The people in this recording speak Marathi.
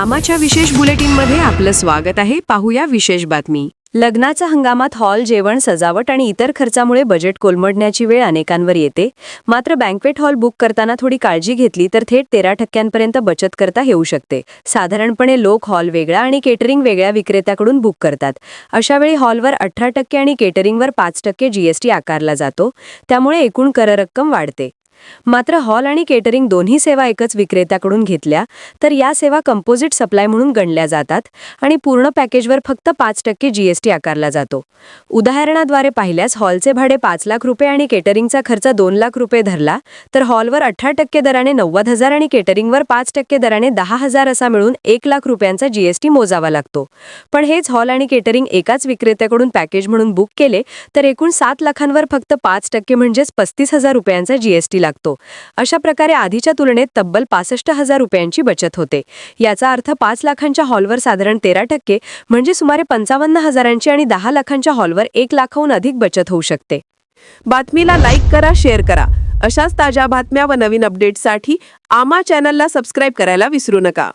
आमाच्या विशेष बुलेटिनमध्ये आपलं स्वागत आहे. पाहूया विशेष बातमी. लग्नाच्या हंगामात हॉल जेवण सजावट आणि इतर खर्चामुळे बजेट कोलमडण्याची वेळ अनेकांवर येते. मात्र बँकवेट हॉल बुक करताना थोडी काळजी घेतली तर थेट तेरा टक्क्यांपर्यंत बचत करता येऊ शकते. साधारणपणे लोक हॉल वेगळा आणि केटरिंग वेगळ्या विक्रेत्याकडून बुक करतात. अशावेळी हॉलवर अठरा टक्के आणि केटरिंगवर पाच टक्के जीएसटी आकारला जातो. त्यामुळे एकूण कर रक्कम वाढते. मात्र हॉल आणि केटरिंग दोन्ही सेवा एकच विक्रेत्याकडून घेतल्या तर या सेवा कंपोजिट सप्लाय म्हणून गणल्या जातात आणि पूर्ण पॅकेजवर फक्त पाच टक्के जीएसटी आकारला जातो. उदाहरणाद्वारे पाहिल्यास हॉलचे भाडे पाच लाख रुपये आणि केटरिंगचा खर्च दोन लाख रुपये धरला तर हॉलवर अठरा टक्के दराने नव्वद हजार आणि केटरिंगवर पाच टक्के दराने दहा हजार असा मिळून एक लाख रुपयांचा जीएसटी मोजावा लागतो. पण हेच हॉल आणि केटरिंग एकाच विक्रेत्याकडून पॅकेज म्हणून बुक केले तर एकूण सात लाखांवर फक्त पाच टक्के म्हणजेच पस्तीस हजार रुपयांचा जीएसटी लागतो. अशा प्रकारे आधीच्या तुलनेत तब्बल पासष्ट हजार रुपयांची बचत होते. याचा अर्थ पाच लाखांच्या हॉलवर साधारण तेरा टक्के म्हणजे सुमारे पंचावन्न हजारांची आणि दहा लाखांच्या हॉलवर एक लाखाहून अधिक बचत होऊ शकते. बातमीला लाईक करा शेअर करा. अशाच ताज्या बातम्या व नवीन अपडेट्ससाठी आमा चॅनलला सबस्क्राईब करायला विसरू नका.